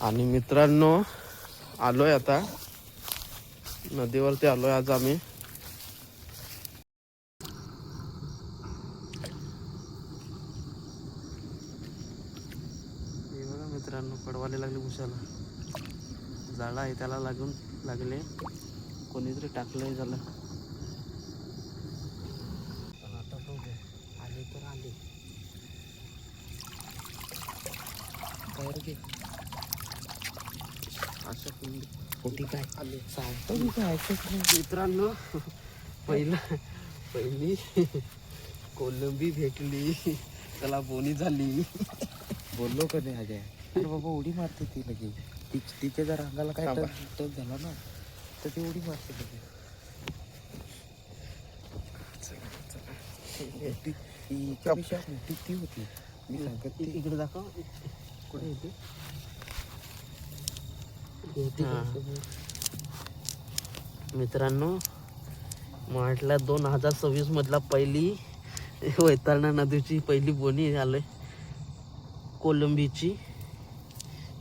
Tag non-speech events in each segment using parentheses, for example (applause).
आणि मित्रांनो आलोय आता. नदीवरती आलोय आज आम्ही. बघा मित्रांनो पडवाले लागले उशाला. झाडा आहे त्याला लागून लागले. कोणीतरी टाकलंय झालं. पण आता बघू आले तर आले. कुठे काय? सांगतो मी काय? मित्रांनो पहिला पहिली कोलंबी भेटली. त्याला बोनी झाली. बोललो का नाही अजय अरे बाबा उडी मारते ती लगेच ती तिच्या जर अंगाला काय. टच झाला ना तर ती उडी मारते लगेच ती- होती. मी सांगत ती इकडे दाखव. कुठे येते? मित्रांनो म्हटलं दोन हजार सव्वीस मधला पहिली वैतरणा नदीची पहिली बोनी आलोय. कोलंबीची.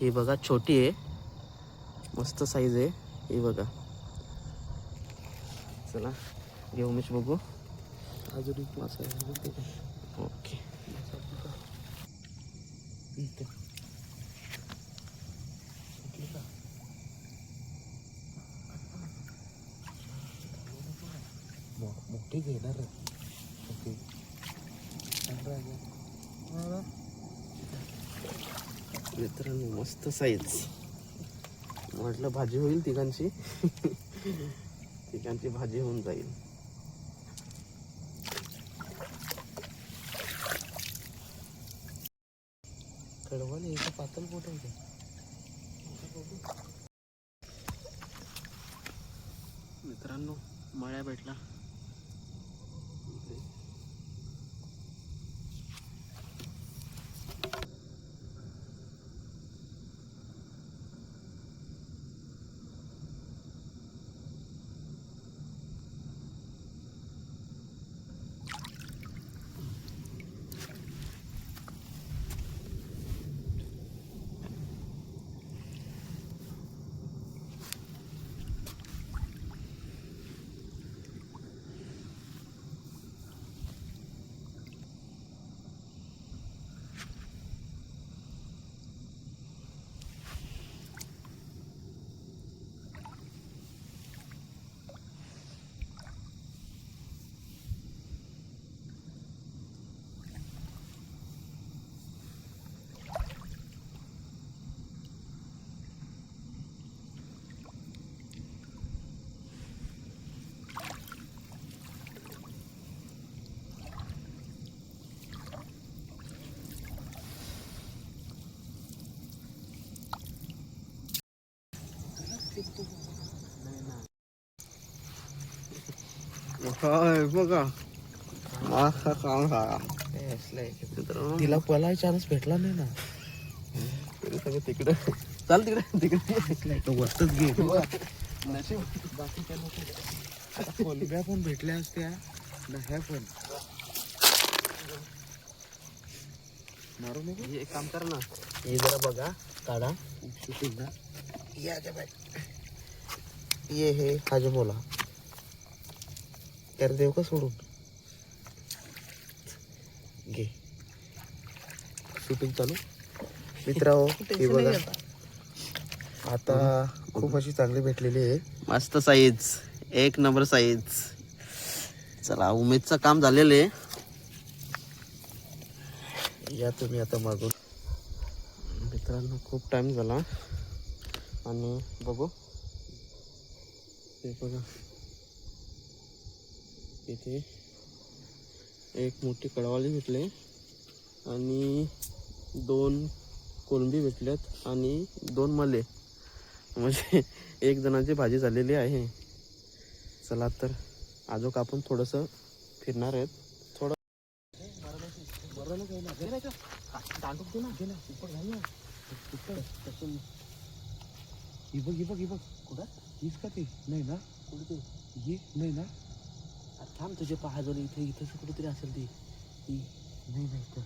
ही बघा छोटी आहे. मस्त साईज आहे. ही बघा. चला घेऊ मिश बघू. अजून मासा? ओके मासा कुठं? इथं. कुठली का? घेणार आहे. राजा. हा. मित्रांनो मस्त साईज म्हटलं भाजी होईल तिघांची (laughs) तिघांची भाजी होऊन जाईल कडवल याचं पातळ पोट का? मित्रांनो मळ्या भेटला बघा काम काय असलं तिला पलाय चान्स भेटला नाही ना. तिकडे चाल तिकडे तिकडे. तो वरतच घे. नशीब. बाकीच्या नको कोलब्या पण भेटल्या असत्या ना ह्या पण. मारू एक काम कर ना. हे जरा बघा काढा. या दे बाय ये हे हाजमोला तर देव का सोडून? घे. शूटिंग चालू? मित्र हे बघा. आता खूप अशी चांगली भेटलेली आहे. मस्त साईज. एक नंबर साईज. चला उमेदचं काम झालेलं आहे. या तुम्ही आता मागून. मित्रांनो खूप टाइम झाला. आणि बघू. हे बघा. इथे एक मोठी कडवाली भेटले आणि दोन कोलंबी भेटल्यात आणि दोन मले. म्हणजे एक जणांची भाजी झालेली आहे. चला तर आजोक आपण थोडंसं फिरणार आहेत. थोडं ही बघ ही बघ ही बघ. कुठं? हीच का ती? नाही ना? कुठे ते? ही नाही ना? थांब तुझे पाहाजोली इथे इथेच कुठेतरी असेल ती. ही नाही नाही तर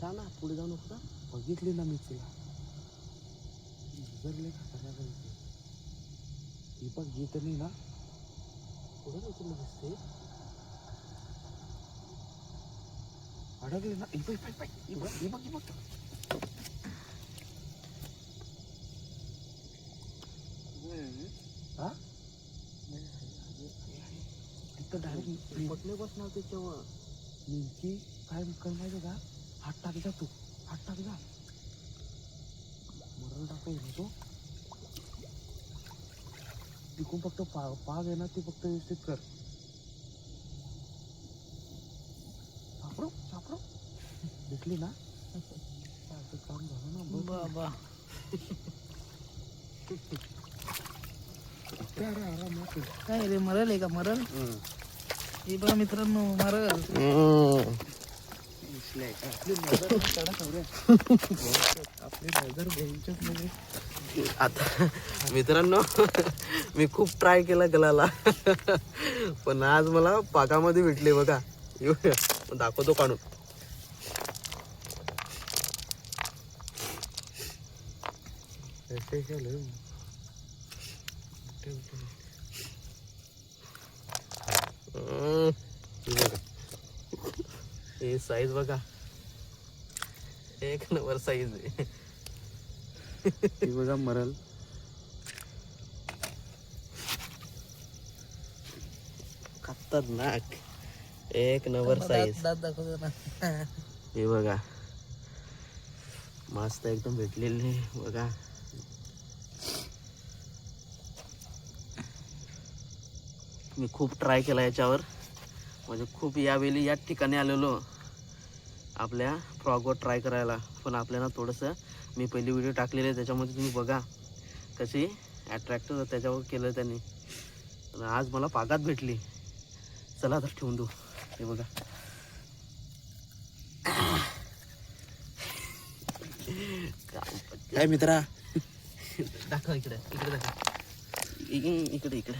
जा ना पुढे जाऊ नको का बघितली ना मी तिला. जर का खतरनाक आहे ती. बघ येत नाही ना. पुढे उचललं दिसते अडकली ना. इ बघ, इ बघ, इ बघ, बघ, ही बघ. हा? तिथं डायरेक्ट पटले बसणार त्याच्यावर. नेमकी काय कर माहिती का हात टाक जा तू. हात टाक जा. मरण टाकायला तो. तिकून फक्त पा पाग आहे ना ते फक्त व्यवस्थित कर. सापडो? सापडो? भेटली ना? काम झालं ना. बाबा. काय रे मरल आहे का? मरल? हे बघा मित्रांनो मरल आपली आता मित्रांनो मी खूप ट्राय केला गलाला. पण आज मला पाकामध्ये भेटले बघा. दाखवतो काढून. स्पेशल आहे ठेव, ठेव. हम्म, हे बघा हे साईज बघा. एक नंबर साईज आहे. ती बघा मरल. खतरनाक. एक नंबर साईज हे बघा. मस्त एकदम भेटलेली बघा. मी खूप ट्राय केला याच्यावर. म्हणजे खूप यावेळी याच ठिकाणी आलेलो. आपल्या फ्रॉगवर ट्राय करायला. पण आपल्याला थोडंसं मी पहिली व्हिडिओ टाकलेली आहे त्याच्यामध्ये तुम्ही बघा कशी ॲट्रॅक्टर त्याच्यावर केलं त्यांनी. आज मला पागात भेटली. चला तर ठेवून देऊ. हे बघा. काय मित्रा? दाखव इकडे. इकडे दाखव. इकडे इकडे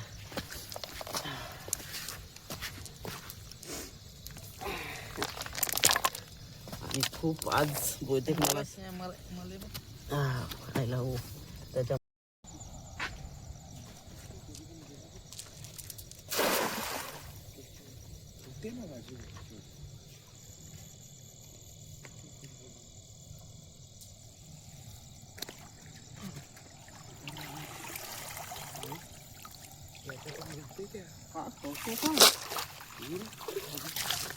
आणि खूप आज बहुतेक मला मला आ, खायला हो. त्याच्या बघा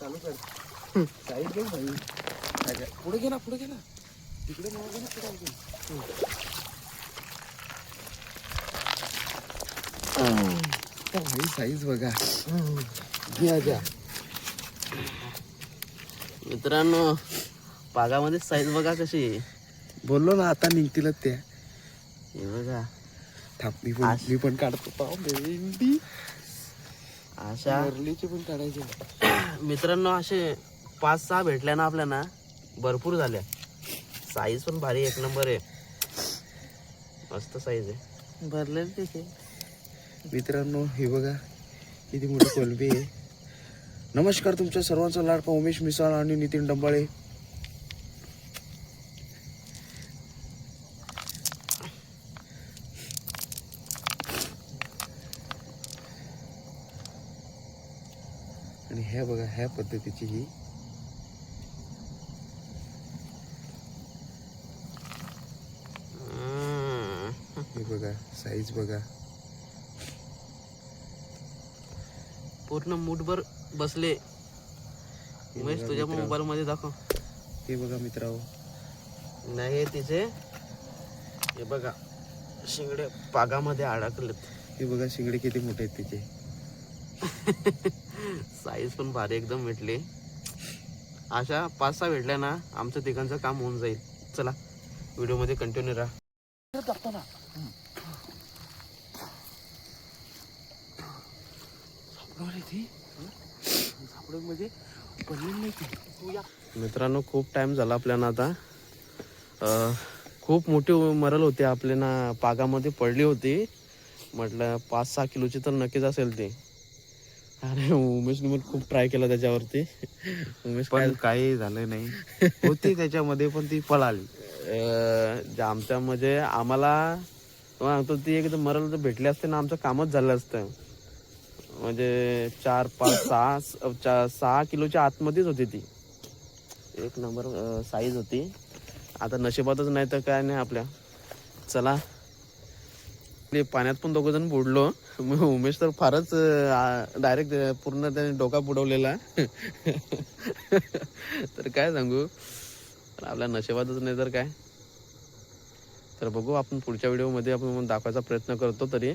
चालू कर. साईड घे भाई पुढे पुढे गेला तिकडे साईज बघा. घ्या घ्या. मित्रांनो पागामध्ये साईज बघा कशी. बोललो ना आता निघतीलच त्या हे बघा. मी पण आश- मी पण काढतो. पाव भेंडी. अशा वरलीचे पण काढायचे. मित्रांनो असे पाच सहा भेटल्या ना आपल्याला भरपूर झाल्या. साईज पण भारी एक नंबर आहे. मस्त साईज आहे. भरले तिथे मित्रांनो हे बघा किती मोठी कोलबी आहे. नमस्कार तुमच्या सर्वांचा लाडका उमेश मिसाळ आणि नितीन डंबाळे. आणि ह्या बघा ह्या पद्धतीची ही हम्म. हे बघा साईज बघा. पूर्ण मूठभर बसले. उमेश तुझ्या. मोबाईल मध्ये दाखव. हे बघा मित्रांनो. नाही हे तिचे हे बघा शिंगडे पागामध्ये अडकलेत. हे बघा शिंगडे किती मोठे आहेत तिचे. (laughs) साईज पण भारी एकदम भेटली. अशा पाच सहा भेटल्या ना आमचं तिघांचं काम होऊन जाईल. चला व्हिडिओमध्ये कंटिन्यू राहा. मित्रांनो खूप टाइम झाला आपल्याला आता. खूप मोठी मरल होती. आपल्या ना पागामध्ये पडली होती. म्हटलं पाच सहा किलोची तर नक्कीच असेल ती. अरे उमेशने पण खूप ट्राय केला त्याच्यावरती. उमेश पण काही झालं नाही. होती त्याच्यामध्ये पण ती पळाली. आमच्या म्हणजे आम्हाला सांगतो ती एकदम मरल तर भेटली असते ना आमचं कामच झालं असतं. म्हणजे चार पाच सहा चार चा- सहा किलोच्या आतमध्येच होती ती. एक नंबर साईज होती. आता नशिबातच नाही तर काय नाही आपल्या. चला. पाण्यात पण दोघं जण बुडलो. मग उमेश तर फारच डायरेक्ट पूर्ण त्याने डोका बुडवलेला. तर काय सांगू? आपल्या नशिबातच नाही तर काय. तर बघू आपण पुढच्या व्हिडिओमध्ये आपण दाखवायचा प्रयत्न करतो तरी.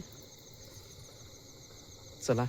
चला.